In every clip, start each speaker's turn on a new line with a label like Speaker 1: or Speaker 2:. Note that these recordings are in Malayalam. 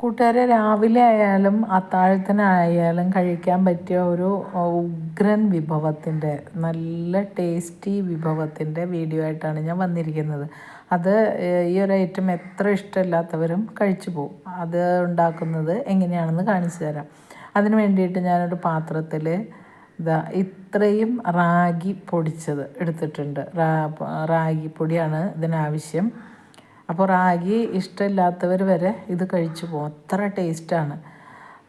Speaker 1: കൂട്ടുകാരെ രാവിലെ ആയാലും അത്താഴത്തിനായാലും കഴിക്കാൻ പറ്റിയ ഒരു ഉഗ്രൻ വിഭവത്തിന്റെ നല്ല ടേസ്റ്റി വിഭവത്തിന്റെ വീഡിയോ ആയിട്ടാണ് ഞാൻ വന്നിരിക്കുന്നത്. അത് ഈ ഒരു ഐറ്റം എത്ര ഇഷ്ടമില്ലാത്തവരും കഴിച്ചു പോകും. അത് ഉണ്ടാക്കുന്നത് എങ്ങനെയാണെന്ന് കാണിച്ചു തരാം. അതിന് വേണ്ടിയിട്ട് ഞാനൊരു പാത്രത്തിൽ ഇതാ ഇത്രയും റാഗി പൊടിച്ചത് എടുത്തിട്ടുണ്ട്. റാഗി പൊടിയാണ് ഇതിനാവശ്യം. അപ്പോൾ റാഗി ഇഷ്ടമില്ലാത്തവർ വരെ ഇത് കഴിച്ചു പോകും. അത്ര ടേസ്റ്റാണ്.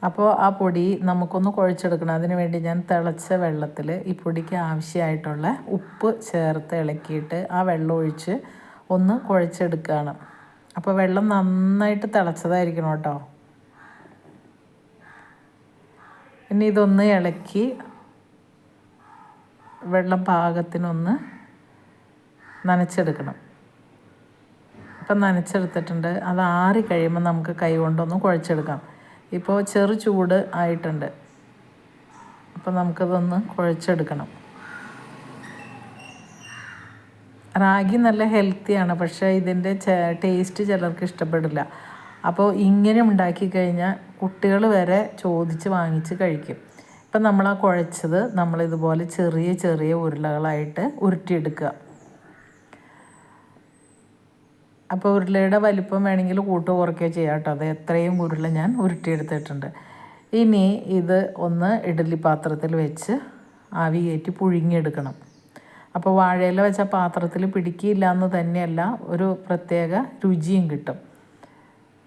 Speaker 1: അപ്പോൾ ആ പൊടി നമുക്കൊന്ന് കുഴച്ചെടുക്കണം. അതിന് വേണ്ടി ഞാൻ തിളച്ച വെള്ളത്തിൽ ഈ പൊടിക്ക് ആവശ്യമായിട്ടുള്ള ഉപ്പ് ചേർത്ത് ഇളക്കിയിട്ട് ആ വെള്ളം ഒഴിച്ച് ഒന്ന് കുഴച്ചെടുക്കുകയാണ്. അപ്പോൾ വെള്ളം നന്നായിട്ട് തിളച്ചതായിരിക്കണം കേട്ടോ. ഇനി ഇതൊന്ന് ഇളക്കി വെള്ളം പാകത്തിനൊന്ന് നനച്ചെടുക്കണം. ഇപ്പം നനച്ചെടുത്തിട്ടുണ്ട്. അത് ആറി കഴിയുമ്പോൾ നമുക്ക് കൈ കൊണ്ടൊന്ന് കുഴച്ചെടുക്കാം. ഇപ്പോൾ ചെറു ചൂട് ആയിട്ടുണ്ട്. അപ്പോൾ നമുക്കതൊന്ന് കുഴച്ചെടുക്കണം. റാഗി നല്ല ഹെൽത്തിയാണ് പക്ഷേ ഇതിന്റെ ടേസ്റ്റ് ചിലർക്ക് ഇഷ്ടപ്പെടില്ല. അപ്പോൾ ഇങ്ങനെ ഉണ്ടാക്കി കഴിഞ്ഞാൽ കുട്ടികൾ വരെ ചോദിച്ച് വാങ്ങിച്ച് കഴിക്കും. ഇപ്പം നമ്മൾ ആ കുഴച്ചത് നമ്മളിതുപോലെ ചെറിയ ചെറിയ ഉരുളകളായിട്ട് ഉരുട്ടിയെടുക്കുക. അപ്പോൾ ഉരുളയുടെ വലിപ്പം വേണമെങ്കിൽ കൂട്ട് കുറയ്ക്കുകയോ ചെയ്യാം കേട്ടോ. അത് എത്രയും ഉരുള ഞാൻ ഉരുട്ടിയെടുത്തിട്ടുണ്ട്. ഇനി ഇത് ഒന്ന് ഇഡ്ഡലി പാത്രത്തിൽ വെച്ച് ആവി കയറ്റി പുഴുങ്ങിയെടുക്കണം. അപ്പോൾ വാഴയില വെച്ച പാത്രത്തിൽ പിടിക്കില്ല എന്ന് തന്നെയല്ല ഒരു പ്രത്യേക രുചിയും കിട്ടും.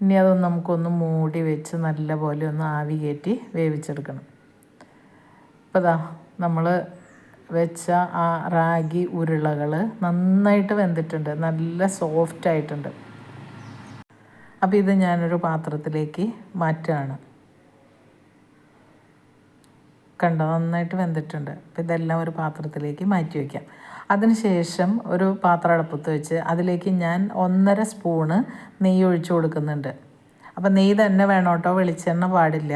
Speaker 1: ഇനി അതൊന്ന് നമുക്കൊന്ന് മൂടി വെച്ച് നല്ലപോലെ ഒന്ന് ആവി കയറ്റി വേവിച്ചെടുക്കണം. ഇപ്പോൾ നമ്മൾ വെച്ച ആ റാഗി ഉരുളകൾ നന്നായിട്ട് വെന്തിട്ടുണ്ട്. നല്ല സോഫ്റ്റ് ആയിട്ടുണ്ട്. അപ്പോൾ ഇത് ഞാനൊരു പാത്രത്തിലേക്ക് മാറ്റുകയാണ്. കണ്ടോ? നന്നായിട്ട് വെന്തിട്ടുണ്ട്. അപ്പോൾ ഇതെല്ലാം ഒരു പാത്രത്തിലേക്ക് മാറ്റി വയ്ക്കാം അതിനുശേഷം ഒരു പാത്രം അടുപ്പത്ത് വെച്ച് അതിലേക്ക് ഞാൻ ഒന്നര സ്പൂണ് നെയ്യ് ഒഴിച്ചു കൊടുക്കുന്നുണ്ട്. അപ്പോൾ നെയ്യ് തന്നെ വേണം കേട്ടോ വെളിച്ചെണ്ണ പാടില്ല.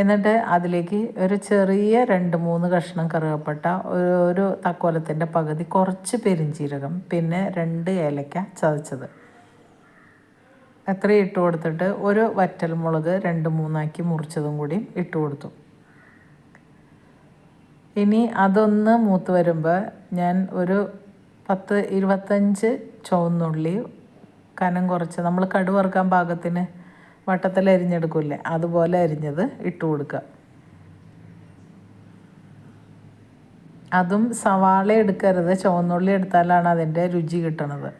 Speaker 1: എന്നിട്ട് അതിലേക്ക് ഒരു ചെറിയ രണ്ട് മൂന്ന് കഷ്ണം കറുകപ്പട്ട ഒരു ഒരു തക്കോലത്തിന്റെ പകുതി കുറച്ച് പെരിഞ്ചീരകം പിന്നെ രണ്ട് ഏലക്ക ചതച്ചത്. അത്രയും ഇട്ട് കൊടുത്തിട്ട് ഒരു വറ്റൽ മുളക് രണ്ട് മൂന്നാക്കി മുറിച്ചതും കൂടി ഇട്ട് കൊടുത്തു. ഇനി അതൊന്ന് മൂത്ത് വരുമ്പോൾ ഞാൻ ഒരു പത്ത് ഇരുപത്തഞ്ച് ചുവന്നുള്ളി കനം കുറച്ച് നമ്മൾ കടുവറുക്കാൻ പാകത്തിന് വട്ടത്തിൽ അരിഞ്ഞെടുക്കില്ലേ? അതുപോലെ അരിഞ്ഞത് ഇട്ട് കൊടുക്കുക അതും സവാള എടുക്കരുത്. ചുവന്നുള്ളി എടുത്താലാണ് അതിന്റെ രുചി കിട്ടണത്.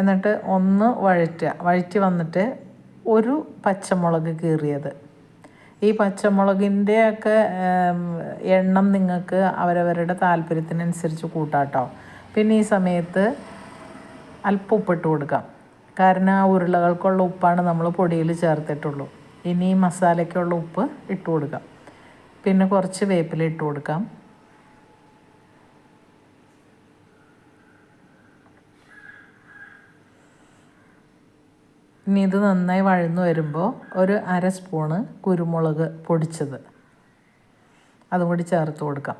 Speaker 1: എന്നിട്ട് ഒന്ന് വഴറ്റുക. വഴറ്റി വന്നിട്ട് ഒരു പച്ചമുളക് കീറിയത്. ഈ പച്ചമുളകിന്റെ ഒക്കെ എണ്ണം നിങ്ങൾക്ക് അവരവരുടെ താല്പര്യത്തിനനുസരിച്ച് കൂട്ടാട്ടോ. പിന്നെ ഈ സമയത്ത് അല്പം ഉപ്പിട്ട് കൊടുക്കാം. കാരണം ആ ഉരുളകൾക്കുള്ള ഉപ്പാണ് നമ്മൾ പൊടിയിൽ ചേർത്തിട്ടുള്ളൂ. ഇനി ഈ മസാലയ്ക്കുള്ള ഉപ്പ് ഇട്ട് കൊടുക്കാം. പിന്നെ കുറച്ച് വേപ്പില ഇട്ട് കൊടുക്കാം. ഇനി ഇത് നന്നായി വഴന്നു വരുമ്പോൾ ഒരു അര സ്പൂണ് കുരുമുളക് പൊടിച്ചത്. അതും കൂടി ചേർത്ത് കൊടുക്കാം.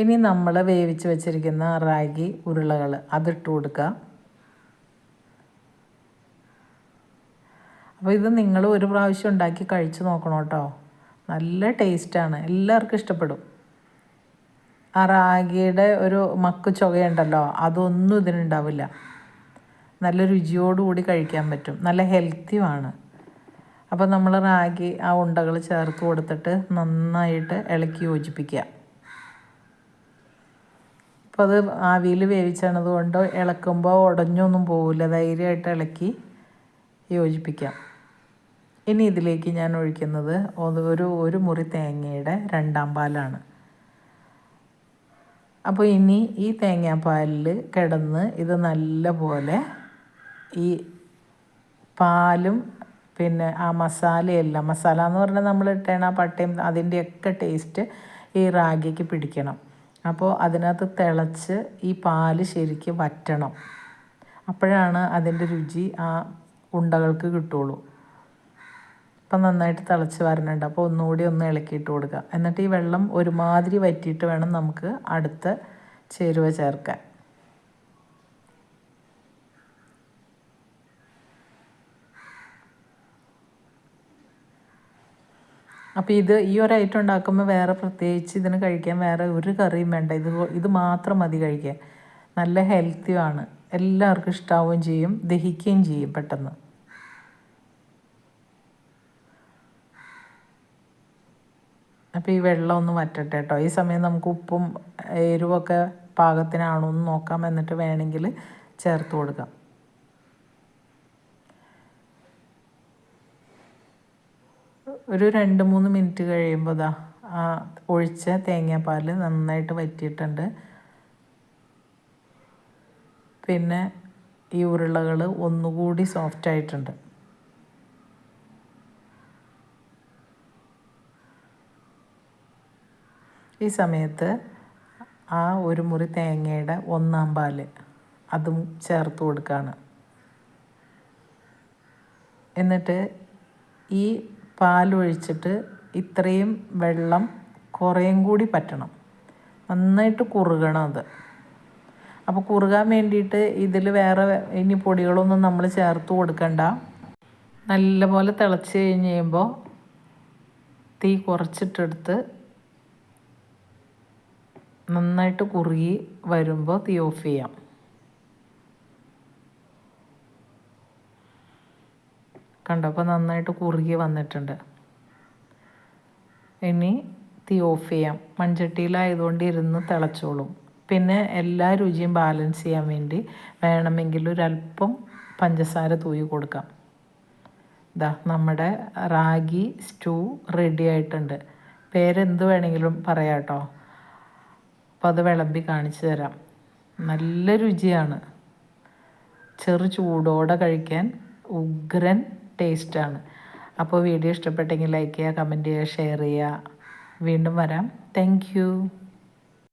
Speaker 1: ഇനി നമ്മൾ വേവിച്ച് വെച്ചിരിക്കുന്ന റാഗി ഉരുളകൾ അതിട്ട് കൊടുക്കുക അപ്പോൾ ഇത് നിങ്ങൾ ഒരു പ്രാവശ്യം ഉണ്ടാക്കി കഴിച്ച് നോക്കണം കേട്ടോ. നല്ല ടേസ്റ്റാണ്. എല്ലാവർക്കും ഇഷ്ടപ്പെടും. ആ റാഗിയുടെ ഒരു മക്ക് ചുകയുണ്ടല്ലോ അതൊന്നും ഇതിനുണ്ടാവില്ല നല്ല രുചിയോടുകൂടി കഴിക്കാൻ പറ്റും. നല്ല ഹെൽത്തിയുമാണ് അപ്പോൾ നമ്മൾ റാഗി ആ ഉണ്ടകൾ ചേർത്ത് കൊടുത്തിട്ട് നന്നായിട്ട് ഇളക്കി യോജിപ്പിക്കുക അപ്പോൾ അത് ആവിയിൽ വേവിച്ചണത് കൊണ്ട് ഇളക്കുമ്പോൾ ഉടഞ്ഞൊന്നും പോവില്ല. ധൈര്യമായിട്ട് ഇളക്കി യോജിപ്പിക്കാം. ഇനി ഇതിലേക്ക് ഞാൻ ഒഴിക്കുന്നത് ഒരു ഒരു മുറി തേങ്ങയുടെ രണ്ടാം പാലാണ്. അപ്പോൾ ഇനി ഈ തേങ്ങാപ്പാലിൽ കിടന്ന് ഇത് നല്ല പോലെ ഈ പാലും പിന്നെ ആ മസാലയെല്ലാം മസാല എന്ന് പറഞ്ഞാൽ നമ്മൾ ഇട്ടേണ പട്ടയും അതിന്റെയൊക്കെ ടേസ്റ്റ് ഈ റാഗിക്ക് പിടിക്കണം. അപ്പോൾ അതിനകത്ത് തിളച്ച് ഈ പാൽ ശരിക്കും വറ്റണം. അപ്പോഴാണ് അതിന്റെ രുചി ആ ഉണ്ടകൾക്ക് കിട്ടുള്ളൂ. ഇപ്പം നന്നായിട്ട് തിളച്ച് വരണുണ്ട്. അപ്പോൾ ഒന്നുകൂടി ഒന്ന് ഇളക്കിയിട്ട് കൊടുക്കുക. എന്നിട്ട് ഈ വെള്ളം ഒരുമാതിരി വറ്റിയിട്ട് വേണം നമുക്ക് അടുത്ത ചേരുവ ചേർക്കാൻ. അപ്പോൾ ഇത് ഈ ഒരു ഐറ്റം ഉണ്ടാക്കുമ്പോൾ വേറെ പ്രത്യേകിച്ച് ഇതിന് കഴിക്കാൻ വേറെ ഒരു കറിയും വേണ്ട. ഇത് ഇത് മാത്രം മതി കഴിക്കാൻ. നല്ല ഹെൽത്തിയുമാണ് എല്ലാവർക്കും ഇഷ്ടാവുകയും ചെയ്യും ദഹിക്കുകയും ചെയ്യും പെട്ടെന്ന്. അപ്പോൾ ഈ വെള്ളം ഒന്ന് വറ്റട്ടെ കേട്ടോ. ഈ സമയം നമുക്ക് ഉപ്പും എരിവൊക്കെ പാകത്തിനാണോ എന്ന് നോക്കാം. എന്നിട്ട് വേണമെങ്കിൽ ചേർത്ത് കൊടുക്കാം. ഒരു രണ്ട് മൂന്ന് മിനിറ്റ് കഴിയുമ്പോൾ ദാ ആ ഒഴിച്ച തേങ്ങാപ്പാൽ നന്നായിട്ട് വറ്റിയിട്ടുണ്ട്. പിന്നെ ഈ ഉരുളകൾ ഒന്നുകൂടി സോഫ്റ്റ് ആയിട്ടുണ്ട്. ഈ സമയത്ത് ആ ഒരു മുറി തേങ്ങയുടെ ഒന്നാം പാൽ അതും ചേർത്ത് കൊടുക്കുകയാണ് എന്നിട്ട് ഈ പാലൊഴിച്ചിട്ട് ഇത്രയും വെള്ളം കുറേയും കൂടി പറ്റണം. നന്നായിട്ട് കുറുകണം അത്. അപ്പോൾ കുറുകാൻ വേണ്ടിയിട്ട് ഇതിൽ വേറെ ഇനി പൊടികളൊന്നും നമ്മൾ ചേർത്ത് കൊടുക്കണ്ട. നല്ലപോലെ തിളച്ച് കഴിഞ്ഞ് കഴിയുമ്പോൾ തീ കുറച്ചിട്ടെടുത്ത് നന്നായിട്ട് കുറുകി വരുമ്പോൾ തീ ഓഫ് ചെയ്യാം. കണ്ടോ? അപ്പോൾ നന്നായിട്ട് കുറുകി വന്നിട്ടുണ്ട്. ഇനി തീ ഓഫ് ചെയ്യാം. മൺചട്ടിയിലായതുകൊണ്ട് ഇരുന്ന് തിളച്ചോളും. പിന്നെ എല്ലാ രുചിയും ബാലൻസ് ചെയ്യാൻ വേണ്ടി വേണമെങ്കിൽ ഒരല്പം പഞ്ചസാര തൂയി കൊടുക്കാം. ഇതാ നമ്മുടെ റാഗി സ്റ്റൂ റെഡി ആയിട്ടുണ്ട്. പേരെന്ത് വേണമെങ്കിലും പറയാം കേട്ടോ അപ്പോൾ അത് വിളമ്പി കാണിച്ചു തരാം. നല്ല രുചിയാണ്. ചെറു ചൂടോടെ കഴിക്കാൻ ഉഗ്രൻ ടേസ്റ്റാണ്. അപ്പോൾ വീഡിയോ ഇഷ്ടപ്പെട്ടെങ്കിൽ ലൈക്ക് ചെയ്യുക കമന്റ് ചെയ്യുക ഷെയർ ചെയ്യുക. വീണ്ടും വരാം. താങ്ക്